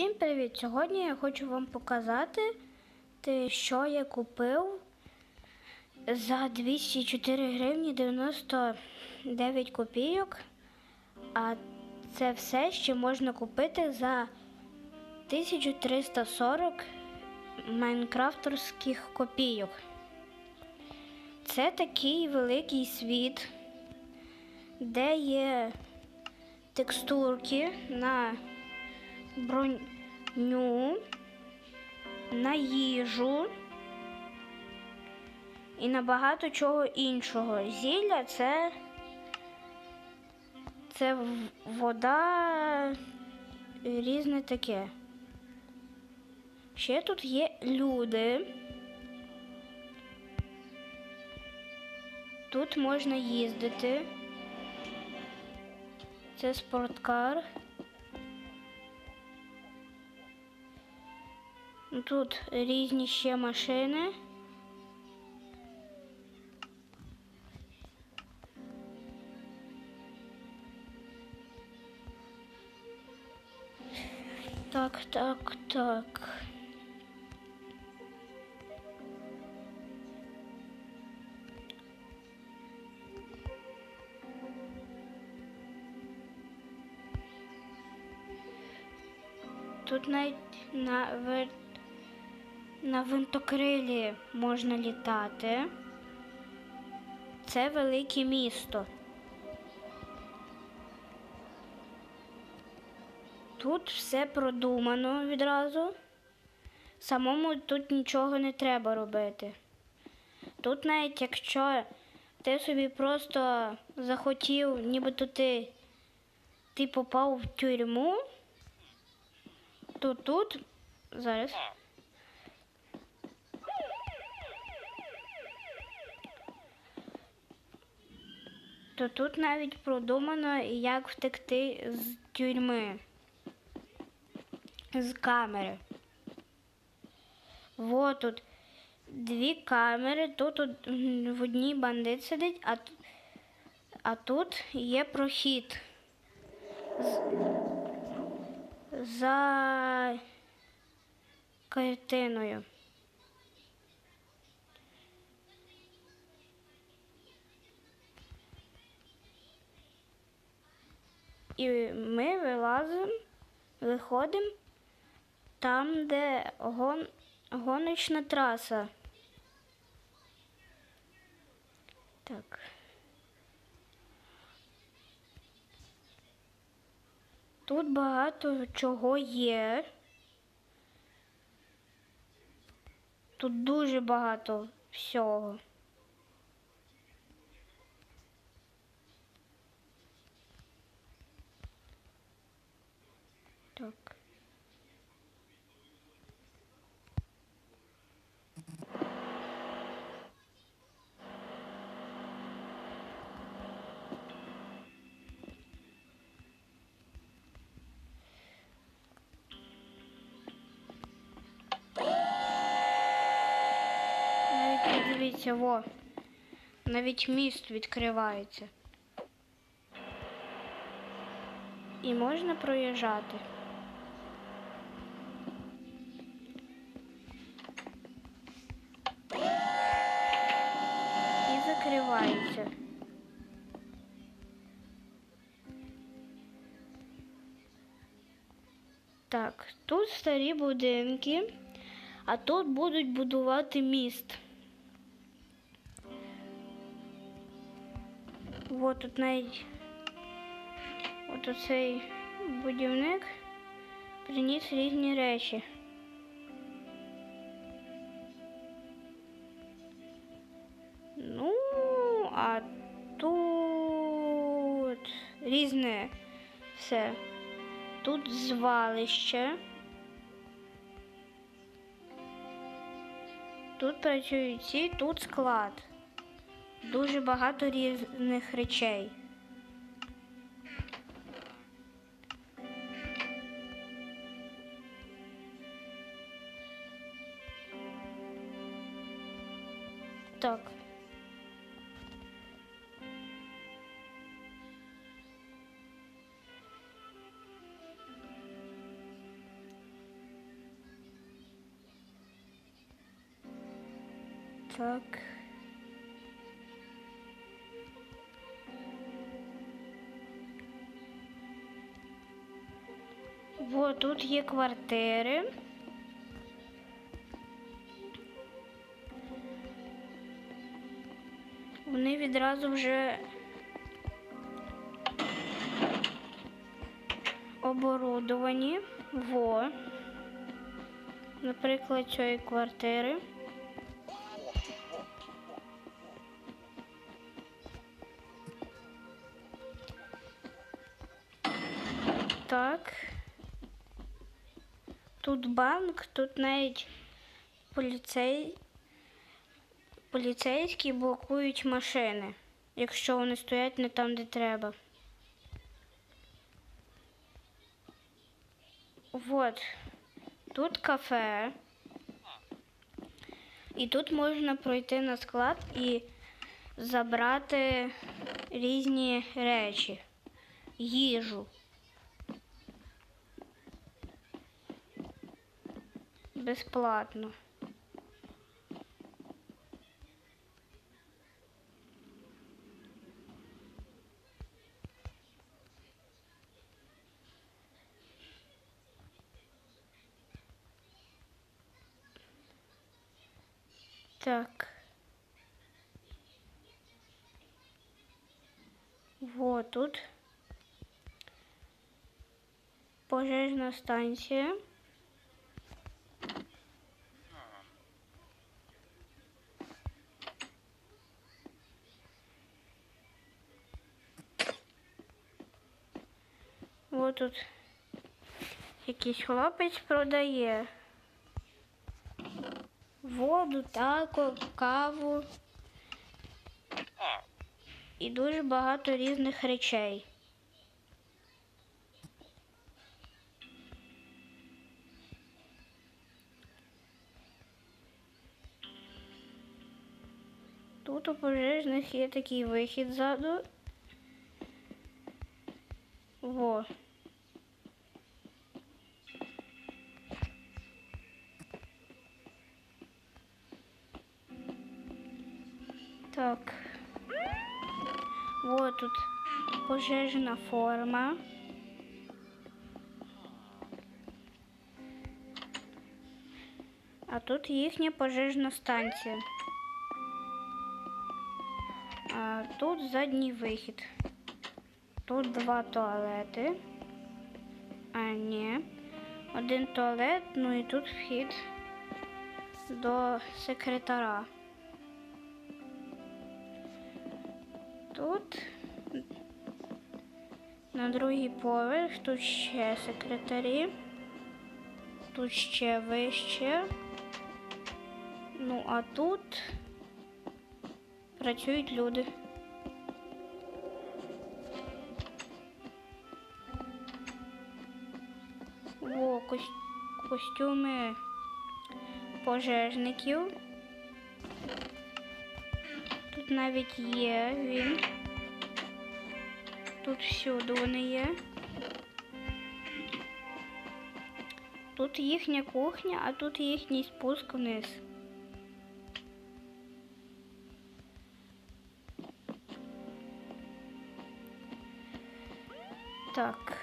Всім привіт! Сьогодні я хочу вам показати, те, що я купив за 204 гривні 99 копійок. А це все ще можна купити за 1340 майнкрафтерських копійок. Це такий великий світ, де є текстурки на броню, на їжу і на багато чого іншого. Зілля це, це вода різне таке. Ще тут є люди. Тут можна їздити. Це спорткар. Тут різні ще машини. Так, так, так. Тут навіть на, вер... на винтокрилі можна літати. Це велике місто. Тут все продумано відразу. Самому тут нічого не треба робити. Тут навіть якщо ти собі просто захотів, нібито ти, ти попав в тюрму, то тут зараз. То тут навіть продумано, як втекти з тюрми, з камери. Вот тут дві камери, тут в одній бандит сидить, а, а тут є прохід. За картиною. І ми вилазимо, виходимо там, де гон, гоночна траса. Так. Тут багато чого є. Тут дуже багато всього. Навіть во. Навіть міст відкривається. І можна проїжджати. І закривається. Так, тут старі будинки, а тут будуть будувати міст. Вот тут навіть от оцей будівник приніс різні речі. Ну, а тут різне все. Тут звалище. Тут працюють ці, тут склад дуже багато різних речей. Так. Так. Вот тут є квартири. Вони відразу вже оборудовані. Во. Наприклад, цієї квартири. Тут навіть поліцей... поліцейські блокують машини, якщо вони стоять не там, де треба. Вот. Тут кафе. І тут можна пройти на склад і забрати різні речі, їжу. Безплатно. Так. Вот тут пожежна станція. Вот тут якийсь хлопець продає воду, тако, каву і дуже багато різних речей. Тут у пожежних є такий вихід ззаду. Во. Пожежна форма. А тут їхня пожежна станція. А тут задній вихід. Тут два туалети. А ні. Один туалет, ну і тут вхід до секретара. Тут на другий поверх, тут ще секретарі, тут ще вище. Ну, а тут працюють люди. О, кос- костюми пожежників. Тут навіть є він. Тут всюди вони є. Тут їхня кухня, а тут їхній спуск вниз. Так.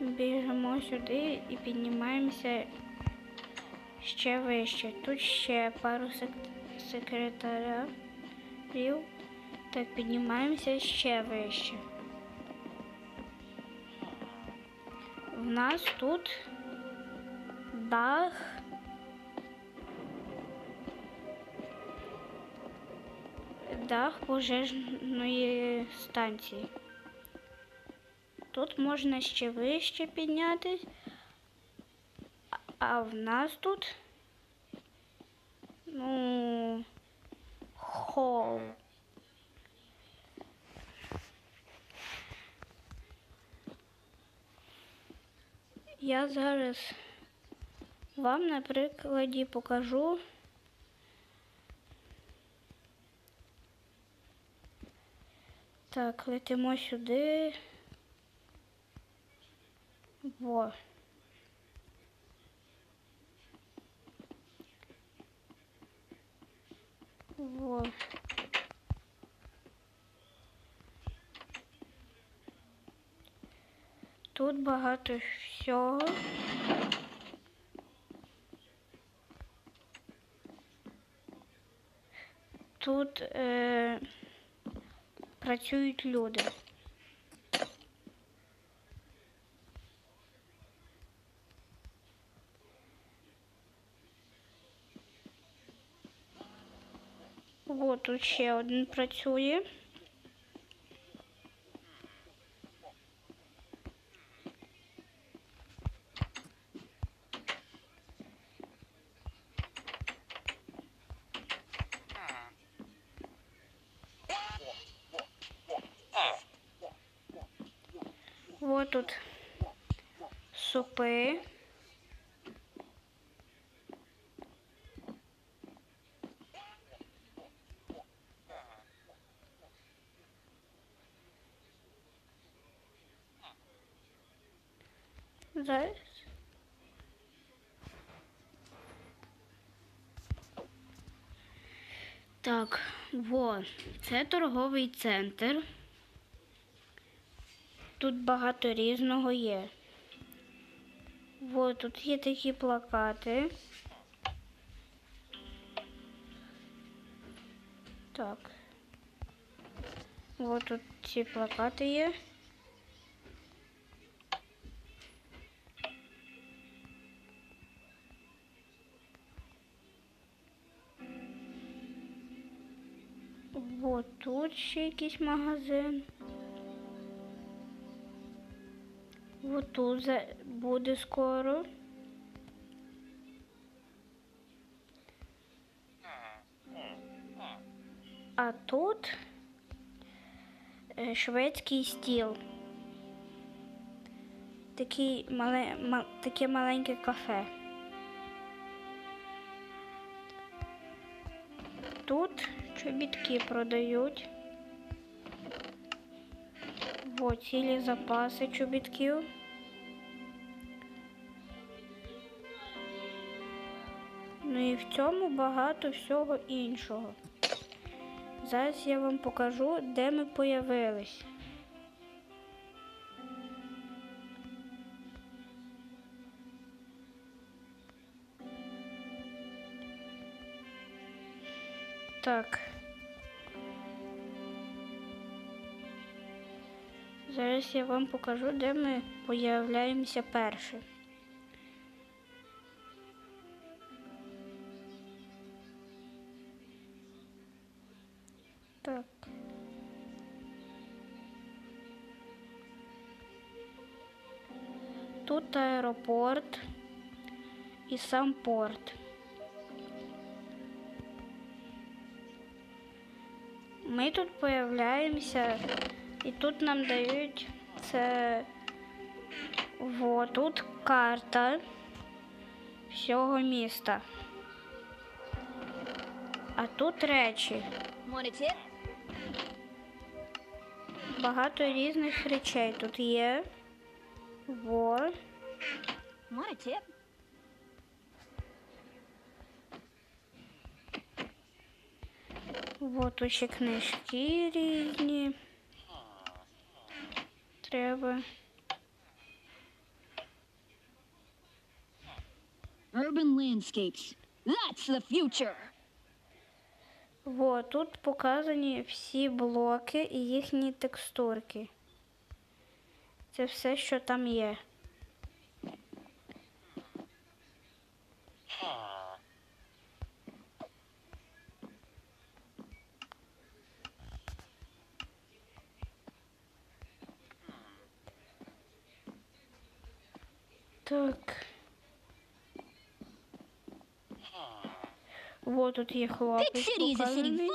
Біжимо сюди і піднімаємося ще вище. Тут ще пару сек- секретарів. Так, піднімаємося ще вище. В нас тут дах. Дах пожежної станції. Тут можна ще вище піднятись, а в нас тут ну хол. Я зараз вам на прикладі покажу. Так, летимо сюди. Во. Во. Тут багато всього. Тут е, працюють люди. От тут ще один працює. Вот тут супи. Зараз. Так, во, це торговий центр. Тут багато різного є. Во, тут є такі плакати. Так. Вот тут ці плакати є. Вот тут ще якийсь магазин. Вот тут буде скоро. А тут е, шведський стіл. Такий мале, ма, таке маленьке кафе. Тут чобітки продають. Во, цілі запаси чобітків. Ну і в цьому багато всього іншого. Зараз я вам покажу, де ми появились. Так. Зараз я вам покажу, де ми появляємося перші. Так. Тут аеропорт і сам порт. Ми тут появляємося, і тут нам дають це во тут карта всього міста. А тут речі. Багато різних речей тут є. Во. Вот ще книжки різні. Треба. Urban landscapes. That's the future. Во, тут показані всі блоки і їхні текстурки. Це все, що там є. Так. Вот тут є хлопець показаний.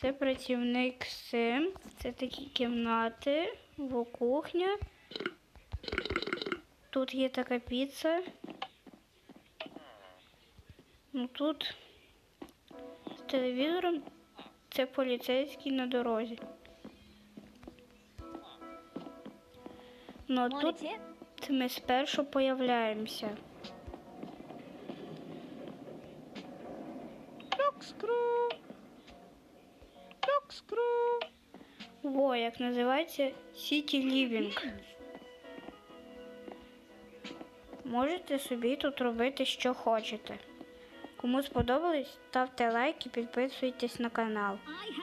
Це працівник Сим. Це такі кімнати, во кухня. Тут є така піца. Ну тут з телевізором це поліцейський на дорозі. Ну a тут ми спершу появляємося. Крок-скру. Corkscrew. Во, як називається City Living. Можете собі тут робити, що хочете. Кому сподобалось, ставте лайк і підписуйтесь на канал. I have